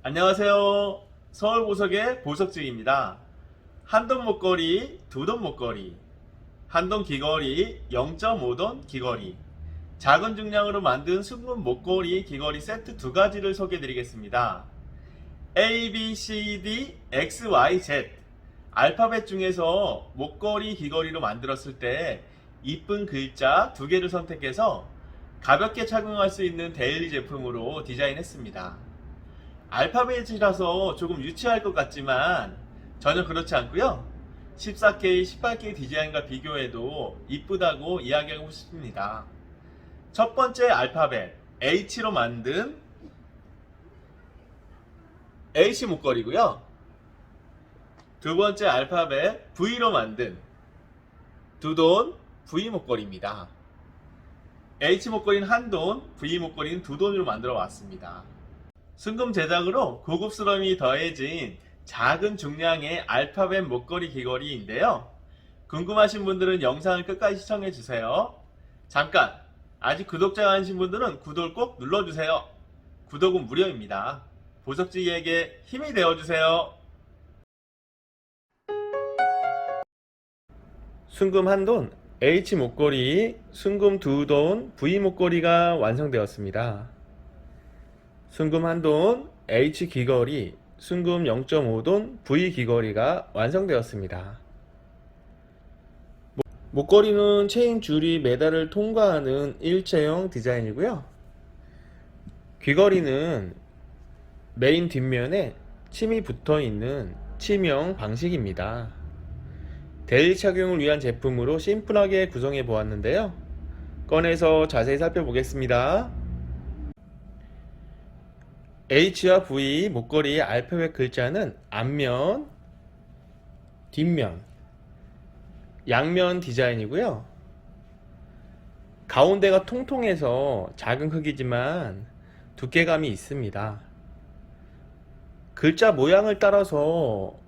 안녕하세요. 서울 보석의 보석증입니다. 한돈 목걸이, 두돈 목걸이, 한돈 귀걸이, 0.5돈 귀걸이, 작은 중량으로 만든 순금 목걸이 귀걸이 세트 두 가지를 소개해 드리겠습니다. A, B, C, D, X, Y, Z 알파벳 중에서 목걸이 귀걸이로 만들었을 때 이쁜 글자 두 개를 선택해서 가볍게 착용할 수 있는 데일리 제품으로 디자인했습니다. 알파벳이라서 조금 유치할 것 같지만 전혀 그렇지 않고요. 14K, 18K 디자인과 비교해도 이쁘다고 이야기하고 싶습니다. 첫 번째 알파벳 H로 만든 H 목걸이고요. 두 번째 알파벳 V로 만든 두돈 V 목걸이입니다. H 목걸이는 한 돈, V 목걸이는 두 돈으로 만들어 왔습니다. 순금 제작으로 고급스러움이 더해진 작은 중량의 알파벳 목걸이 귀걸이인데요. 궁금하신 분들은 영상을 끝까지 시청해 주세요. 잠깐! 아직 구독자가 아니신 분들은 구독 꼭 눌러주세요. 구독은 무료입니다. 보석지기에게 힘이 되어주세요. 순금 한 돈, H 목걸이, 순금 두 돈, V 목걸이가 완성되었습니다. 순금 한 돈, H 귀걸이, 순금 0.5돈, V 귀걸이가 완성되었습니다. 목- 목걸이는 체인 줄이 메달을 통과하는 일체형 디자인이고요. 귀걸이는 메인 뒷면에 침이 붙어 있는 치명 방식입니다. 데일 착용을 위한 제품으로 심플하게 구성해 보았는데요. 꺼내서 자세히 살펴보겠습니다. H와 V 목걸이의 알파벳 글자는 앞면, 뒷면, 양면 디자인이고요. 가운데가 통통해서 작은 크기지만 두께감이 있습니다. 글자 모양을 따라서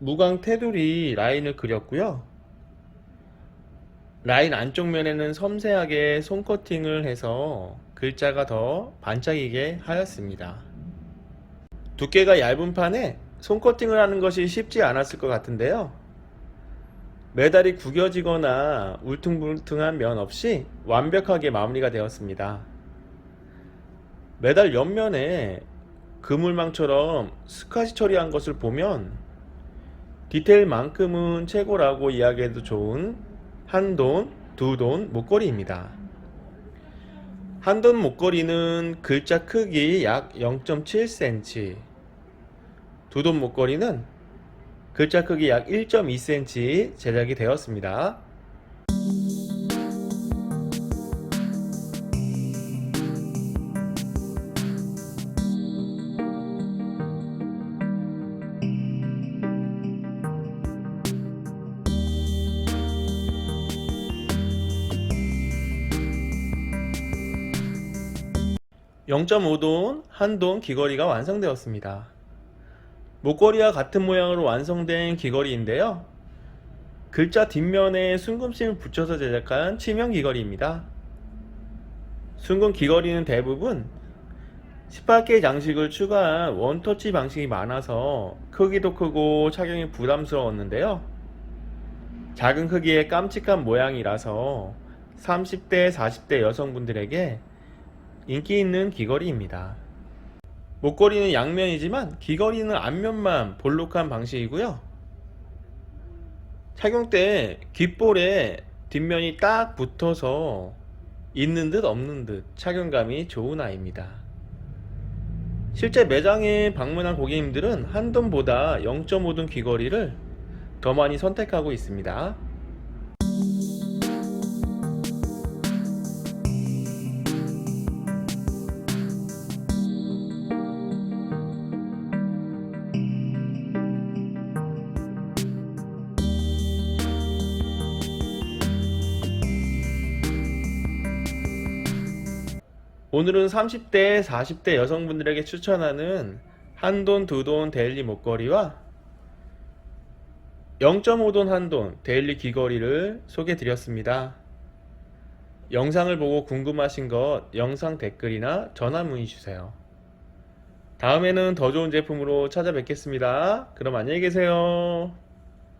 무광 테두리 라인을 그렸고요. 라인 안쪽 면에는 섬세하게 손커팅을 해서 글자가 더 반짝이게 하였습니다. 두께가 얇은 판에 손커팅을 하는 것이 쉽지 않았을 것 같은데요. 메달이 구겨지거나 울퉁불퉁한 면 없이 완벽하게 마무리가 되었습니다. 메달 옆면에 그물망처럼 스카시 처리한 것을 보면 디테일만큼은 최고라고 이야기해도 좋은 한 돈, 두 돈 목걸이입니다. 한 돈 목걸이는 글자 크기 약 0.7cm, 두 돈 목걸이는 글자 크기 약 1.2cm 제작이 되었습니다. (0.5돈) 한돈 귀걸이가 완성되었습니다. 목걸이와 같은 모양으로 완성된 귀걸이인데요. 글자 뒷면에 순금심을 붙여서 제작한 치명 귀걸이입니다. 순금 귀걸이는 대부분 18개 장식을 추가한 원터치 방식이 많아서 크기도 크고 착용이 부담스러웠는데요. 작은 크기의 깜찍한 모양이라서 30대, 40대 여성분들에게 인기 있는 귀걸이입니다. 목걸이는 양면이지만 귀걸이는 앞면만 볼록한 방식이고요. 착용 때 귓볼에 뒷면이 딱 붙어서 있는 듯 없는 듯 착용감이 좋은 아이입니다. 실제 매장에 방문한 고객님들은 한 돈보다 0.5돈 귀걸이를 더 많이 선택하고 있습니다. 오늘은 30대, 40대 여성분들에게 추천하는 한돈, 두돈 데일리 목걸이와 0.5돈 한돈 데일리 귀걸이를 소개해 드렸습니다. 영상을 보고 궁금하신 것 영상 댓글이나 전화 문의 주세요. 다음에는 더 좋은 제품으로 찾아뵙겠습니다. 그럼 안녕히 계세요.